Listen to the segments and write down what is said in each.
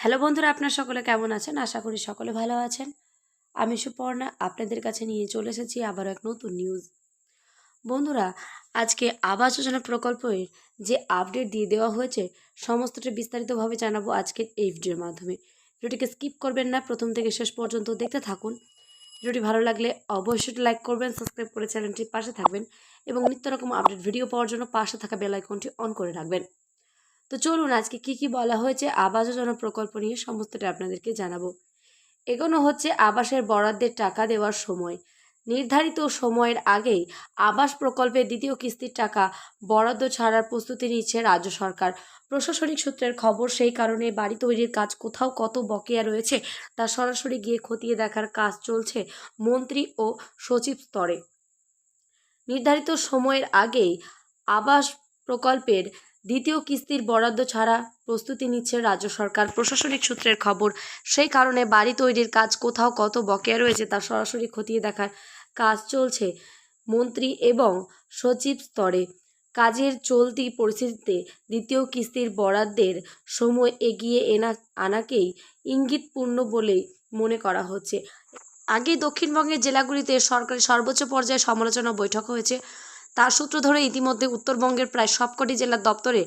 Hello বন্ধুরা, আপনার সকলে কেমন আছেন? আশা করি সকলে ভালো আছেন। আমি সুপর্ণা, আপনাদের কাছে নিয়ে চলে এসেছি আবার এক নতুন নিউজ বন্ধুরা, আজকে আবাস যোজনা প্রকল্পের যে আপডেট দিয়ে দেওয়া হয়েছে, সমস্তটা বিস্তারিতভাবে জানাব আজকের এই ভিডিওর মাধ্যমে। ভিডিওটিকে স্কিপ করবেন না, প্রথম থেকে শেষ পর্যন্ত দেখতে থাকুন। ভিডিওটি ভালো লাগলে অবশ্যই লাইক করবেন সাবস্ক্রাইব করে চ্যানেলটির পাশে থাকবেন এবং নিত্য রকম আপডেট ভিডিও পাওয়ার জন্য পাশে থাকা বেল আইকনটি অন করে রাখবেন। তো চলুন আজকে কি কি বলা হয়েছে আবাস যোজনা প্রকল্প নিয়ে সমস্তটা আপনাদেরকে জানাব। এগোনো হচ্ছে আবাসের বরাদ্দের টাকা দেওয়ার সময়। নির্ধারিত সময়ের আগেই আবাস প্রকল্পের দ্বিতীয় কিস্তির টাকা বরাদ্দ ছাড়ার প্রস্তুতি নিচ্ছে রাজ্য সরকার। প্রশাসনিক সূত্রের খবর, সেই কারণে বাড়ি তৈরির কাজ কোথাও কত বকেয়া রয়েছে তা সরাসরি গিয়ে খতিয়ে দেখার কাজ চলছে মন্ত্রী ও সচিব স্তরে। নির্ধারিত সময়ের আগেই আবাস প্রকল্পের দ্বিতীয় কিস্তির বরাদ্দ ছাড়া প্রস্তুতি নিচ্ছে রাজ্য সরকার। প্রশাসনিক সূত্রের খবর, সেই কারণে বাড়ি তৈরির কাজ কোথাও কত বকেয়া রয়েছে তা সরাসরি খতিয়ে দেখার কাজ চলছে মন্ত্রী এবং সচিব স্তরে। কাজের চলতি পরিস্থিতিতে দ্বিতীয় কিস্তির বরাদ্দের সময় এগিয়ে এনা, আনাকেই ইঙ্গিতপূর্ণ বলেই মনে করা হচ্ছে। আগে দক্ষিণবঙ্গের জেলাগুলিতে সরকারি সর্বোচ্চ পর্যায়ে সমালোচনা বৈঠক হয়েছে। তার সূত্র ধরে ইতিমধ্যে উত্তরবঙ্গের প্রায় সবকটি জেলার দপ্তরে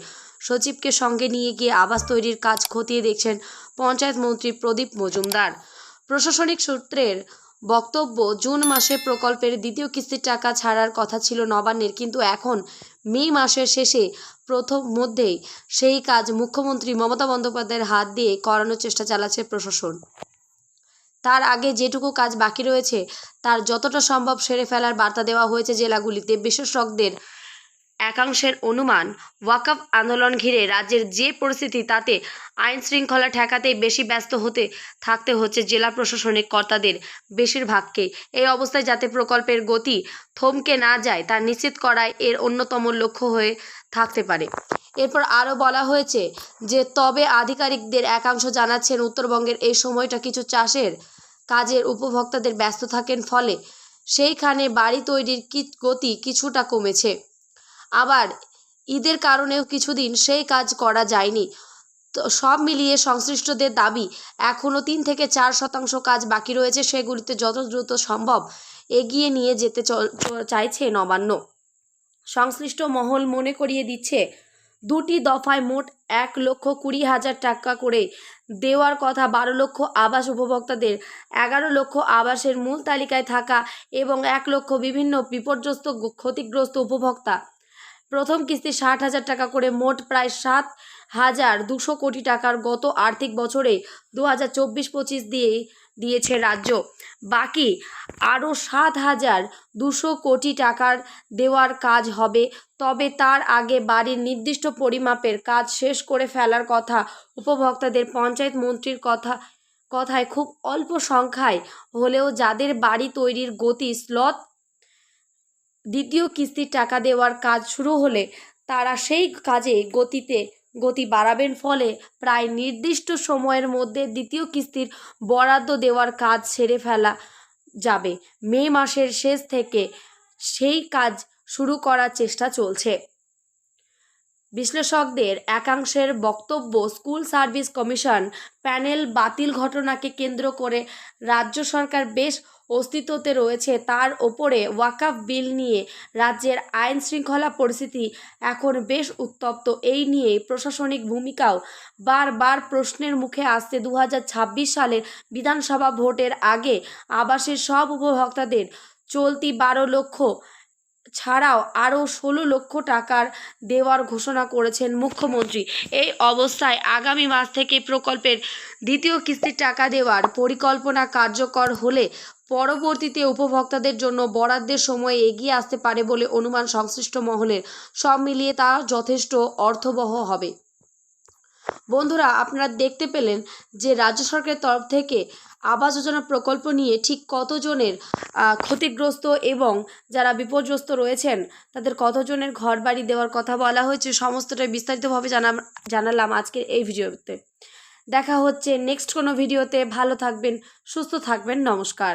সচিবকে সঙ্গে নিয়ে গিয়ে আবাস তৈরির কাজ খতিয়ে দেখছেন পঞ্চায়েত মন্ত্রী প্রদীপ মজুমদার। প্রশাসনিক সূত্রের বক্তব্য, জুন মাসে প্রকল্পের দ্বিতীয় কিস্তির টাকা ছাড়ার কথা ছিল নবান্নের, কিন্তু এখন মে মাসের শেষে প্রথম মধ্যেই সেই কাজ মুখ্যমন্ত্রী মমতা বন্দ্যোপাধ্যায়ের হাত দিয়ে করানোর চেষ্টা চালাচ্ছে প্রশাসন। তার আগে যেটুকু কাজ বাকি রয়েছে, তার যতটা সম্ভব সেরে ফেলার বার্তা দেওয়া হয়েছে জেলাগুলিতে। বিশেষজ্ঞদের একাংশের অনুমান, ওয়াকফ আন্দোলন ঘিরে রাজ্যের যে পরিস্থিতি তাতে আইন শৃঙ্খলা ঠেকাতেই বেশি ব্যস্ত হতে, থাকতে হচ্ছে জেলা প্রশাসনিক কর্তাদের বেশিরভাগকে এই অবস্থায় যাতে প্রকল্পের গতি থমকে না যায়, তা নিশ্চিত করাই এর অন্যতম লক্ষ্য হয়ে থাকতে পারে। এরপর আরও বলা হয়েছে যে, তবে আধিকারিকদের একাংশ জানাচ্ছেন, উত্তরবঙ্গের এই সময়টা কিছু চাষের কাজের উপভোক্তাদের ব্যস্ত থাকেন ফলে সেইখানে বাড়ি তৈরির কি গতি কিছুটা কমেছে। আবার ঈদের কারণেও কিছুদিন সেই কাজ করা যায়নি। তো সব মিলিয়ে সংশ্লিষ্টদের দাবি এখনও তিন থেকে চার শতাংশ কাজ বাকি রয়েছে, সেগুলিতে যত দ্রুত সম্ভব এগিয়ে নিয়ে যেতে চাইছে নবান্ন। সংশ্লিষ্ট মহল মনে করিয়ে দিচ্ছে দুটি দফায় মোট এক লক্ষ কুড়ি হাজার টাকা করে দেওয়ার কথা বারো লক্ষ আবাস উপভোক্তাদের, এগারো লক্ষ আবাসের মূল তালিকায় থাকা এবং এক লক্ষ বিভিন্ন বিপর্যস্ত ক্ষতিগ্রস্ত উপভোক্তা। প্রথম কিস্তি ষাট হাজার টাকা করে, মোট প্রায় সাত হাজার দুশো কোটি টাকার গত আর্থিক বছরে দু হাজার চব্বিশ পঁচিশ দিয়ে দিয়েছে রাজ্য। বাকি আরও সাত হাজার দুশো কোটি টাকার দেওয়ার কাজ হবে, তবে তার আগে বাড়ির নির্দিষ্ট পরিমাপের কাজ শেষ করে ফেলার কথা উপভোক্তাদের পঞ্চায়েত মন্ত্রীর কথা, কথায় খুব অল্প সংখ্যায় হলেও যাদের বাড়ি তৈরির গতি স্লথ দ্বিতীয় কিস্তির টাকা দেওয়ার কাজ শুরু হলে তারা সেই কাজে গতিতে গতি বাড়াবেন ফলে প্রায় নির্দিষ্ট সময়ের মধ্যে দ্বিতীয় কিস্তির বরাদ্দ দেওয়ার কাজ সেরে ফেলা যাবে। মে মাসের শেষ থেকে সেই কাজ শুরু করার চেষ্টা চলছে। বিশ্লেষকদের একাংশের বক্তব্য স্কুল সার্ভিস কমিশন প্যানেল বাতিল ঘটনাকে কেন্দ্র করে রাজ্য সরকার বেশ অস্তিত্বতে রয়েছে। তার ওপরে ওয়াকাফ বিল নিয়ে রাজ্যের আইন শৃঙ্খলা পরিস্থিতি এখন বেশ উত্তপ্ত। এই নিয়ে প্রশাসনিক ভূমিকাও বারবার প্রশ্নের মুখে আসছে। দু সালের বিধানসভা ভোটের আগে আবাসের সব উপভোক্তাদের চলতি বারো লক্ষ ছাড়াও আরও ষোলো লক্ষ টাকার দেওয়ার ঘোষণা করেছেন মুখ্যমন্ত্রী। এই অবস্থায় আগামী মাস থেকে প্রকল্পের দ্বিতীয় কিস্তির টাকা দেওয়ার পরিকল্পনা কার্যকর হলে পরবর্তীতে উপভোক্তাদের জন্য বরাদ্দের সময় এগিয়ে আসতে পারে বলে অনুমান সংশ্লিষ্ট মহলের। সব মিলিয়ে তা যথেষ্ট অর্থবহ হবে। বন্ধুরা, আপনারা দেখতে পেলেন যে রাজ্য সরকারের তরফ থেকে আবাস যোজনা প্রকল্প নিয়ে ঠিক কতজনের ক্ষতিগ্রস্ত এবং যারা বিপর্যস্ত রয়েছেন, তাদের কতজনের ঘর বাড়ি দেওয়ার কথা বলা হয়েছে, সমস্তটাই বিস্তারিতভাবে জানা, জানালাম আজকের এই ভিডিওতে। দেখা হচ্ছে নেক্সট কোনো ভিডিওতে। ভালো থাকবেন, সুস্থ থাকবেন, নমস্কার।